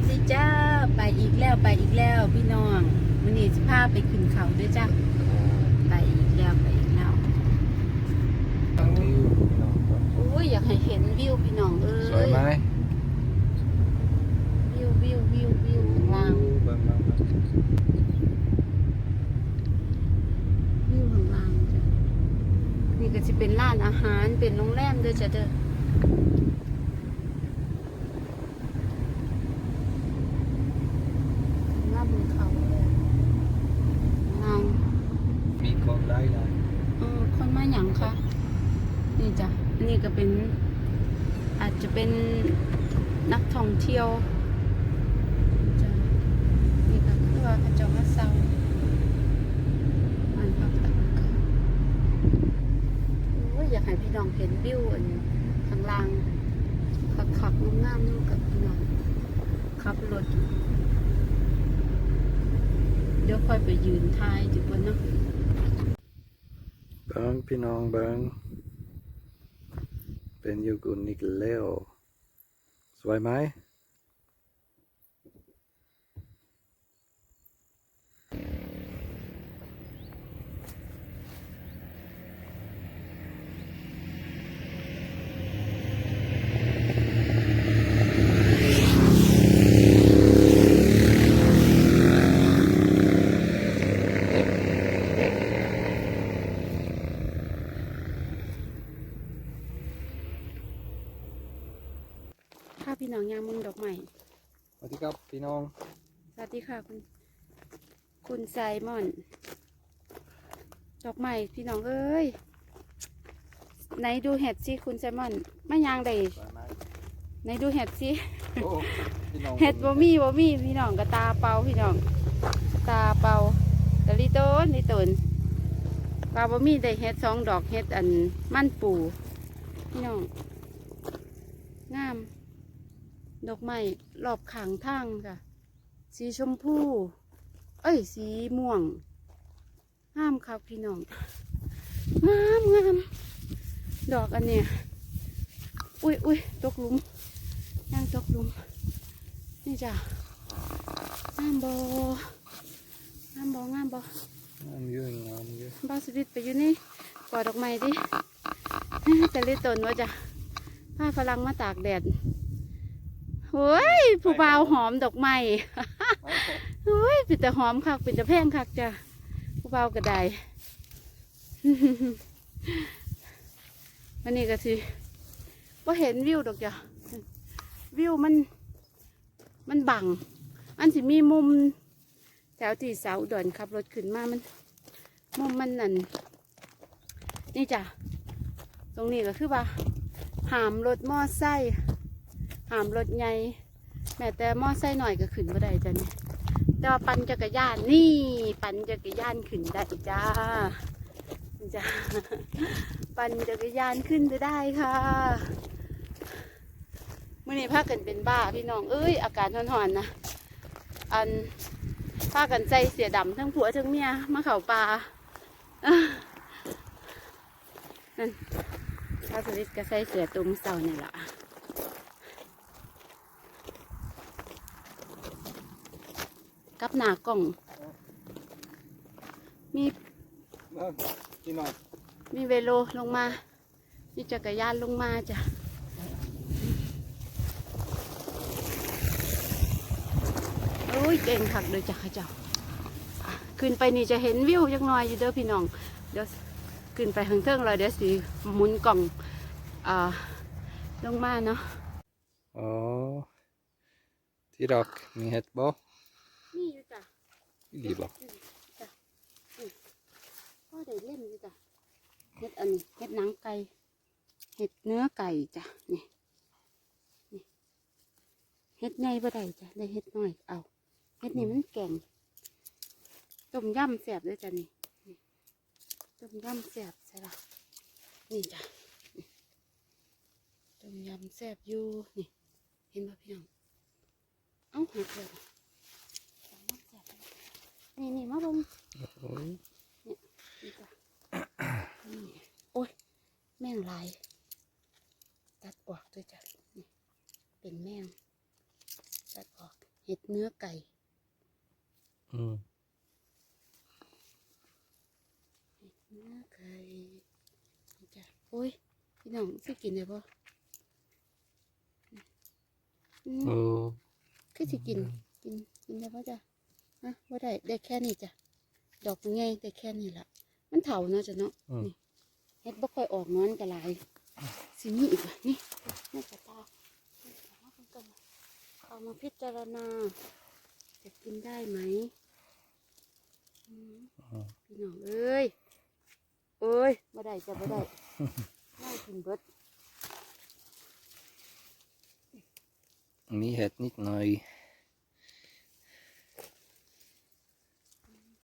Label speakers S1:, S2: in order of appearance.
S1: วัสดีจ้าไปอีกแล้วไปอีกแล้วพี่น้องวันนี้จะพาไปขึ้นเขาด้วยจ้าไปอีกแล้วไปอีกแล้ว
S2: ตั้งวิวพี่น้องครับ
S1: โอ้ยอยากให้เห็นวิวพี่น้องเอ้ย
S2: สวยไหม
S1: วิววิววิววิวข้างล่าง
S2: เบิ่งเบิ่งเบิ่ง
S1: วิวข้างล่างจ้ะนี่ก็จะเป็นร้านอาหารเป็นโรงแรมเด้อจ้ะเด้อหน้าบนเขาเลยข้างล่าง
S2: มีคนไล่ไล่
S1: เออคนมาหยังคะ นี่จ้ะนี่ก็เป็น อาจจะเป็นนักท่องเที่ยวจ้ะนี่ก็คือว่าเขาเจะมาเซามันพักตากโอ้ยอยากให้พี่น้องเห็นวิวอันข้างล่างขับขับงามๆนู่กับพี่น้องขับรถเดี๋ยวค่อยไปยืนทายจุดบนเนาะ
S2: เบิ่งพี่น้องเบิ่ง เป็นยูกุนอีกแล้ว สวยไหม
S1: พี่น้องยางมึงดอกใหม่
S2: สวัสดีครับพี่น้อง
S1: สวัสดีค่ะคุณ คุณไซมอน ดอกใหม่พี่น้องเอ้ย ไหนดูเห็ดสิคุณไซมอนไม่ยางได้
S2: สวยไหม
S1: ไหนดูเห็ดสิ
S2: โอ้พี่น้อง
S1: เห็ดบ่มีบ่มีพี่น้องก็ตาเปล่าพี่น้อง ตาเปล่าแต่ลิโตนลิโตนปลาบ่มีได้เห็ดสองดอกเห็ดอันมั่นปูพี่น้องงาม ดอกไม้รอบขางทางค่ะ สีชมพู เอ้ย สีม่วงงามครับพี่น้องงามงามดอกอันเนี้ยอุ้ยอุ้ยตกหลุมย่างตกหลุม นี่จ้ะงามบงามบงามบ
S2: งามเยอะงามเยอะ
S1: บ้าวสวิตไปอยู่นี่กอดดอกไม้ดิจะรีตนว่าจ้ะผ้าฝรั่งมาตากแดด เฮ้ยผู้บ่าวหอมดอกไม้เฮ้ยปิดแต่หอมคักปิดแต่แพงคักจ้ะผู้เบาวก็ได้วันนี้ก็สิว่าเห็นวิวดอกจ้ะวิวมัน มันบัง อันสิมีมุมแถวที่เสาอุดอนขับรถขึ้นมามัน มุมมันนั่นนี่จ้ะตรงนี้ก็คือว่าหามรถมอไซค์ หามรถใหญ่แม้แต่มอไซค์หน่อยก็ขึ้นมาได้จ้ะเนี่ยแต่ว่าปั่นจักรยานนี่ปั่นจักรยานขึ้นได้จ้าจ้าปั่นจักรยานขึ้นไปได้ค่ะเมื่อนี้พากันเป็นบ้าพี่น้องเอ้ยอากาศร้อนๆนะอันพากันใจเสียดำทั้งผัวทั้งเมียมาเข่าปลาอะนั่นพระสวิตก็ใส่เสือตุ้มเสาเนี่ยแหละ กับหนากล่อง มี
S2: เบิ่งพี่น้อง
S1: มีเวโลลงมา มีจักรยานลงมาจ้ะโอ้ยเก่งคักเลยจ้ะข้าเจ้าอะขึ้นไปนี่จะเห็นวิวจังหน่อยอยู่เด้อพี่น้อง เดี๋ยวขึ้นไปข้างเทิงเลยเดี๋ยวสิหมุนกล่องอ่าลงมาเนาะ
S2: อ๋อ ที่ดอกมีเห็ดบ่
S1: นี่อยู่จ้ะ
S2: ดีบ่
S1: จ้ะอืมก็ได้เล่นอยู่จ้ะเห็ดอันนี้เห็ดหนังไก่เห็ดเนื้อไก่จ้ะนี่นี่เห็ดไงบ่ได้จ้ะได้เห็ดน้อยเอาเห็ดนี่มันแก่งต้มยำแสบด้วยจ้ะนี่นี่ต้มยำแสบใช่ละนี่จ้ะนี่ต้มยำแสบอยู่นี่เห็นป่ะพี่น้องเอ้าหักเลยต้มยำแซ่บเลย นี่นี่มาเบง
S2: โอ้ย
S1: นี่จ้ะนี่โอ้ย แม่งลาย ตัดออกด้วยจ้ะนี่เป็นแม่งตัดออก เห็ดเนื้อไก่
S2: อืม
S1: เนื้อไก่นี่จ้ะโอ้ย พี่น้องสิกินได้ปะอืม
S2: โอ้
S1: คือสิกิน กิน กินได้ปะจ้ะฮะว่า ได้ได้แค่นี้จ้ะดอกมันไงได้แค่นี้ละมันเถาเนาะจ้ะเนาะ
S2: อืม
S1: นี่เฮ็ดบ่ค่อยออกนอนกระลายสิมีอีกว่ะนี่นี่กระตาเอามาก่อนเอามาพิจารณาจะกินได้ไหมอืม
S2: อืม
S1: พี่น้องเอ้ยเอ้ยบ่ได้จะบ่ได้น่ากินเบิด
S2: มีเห็ดนิดหน่อย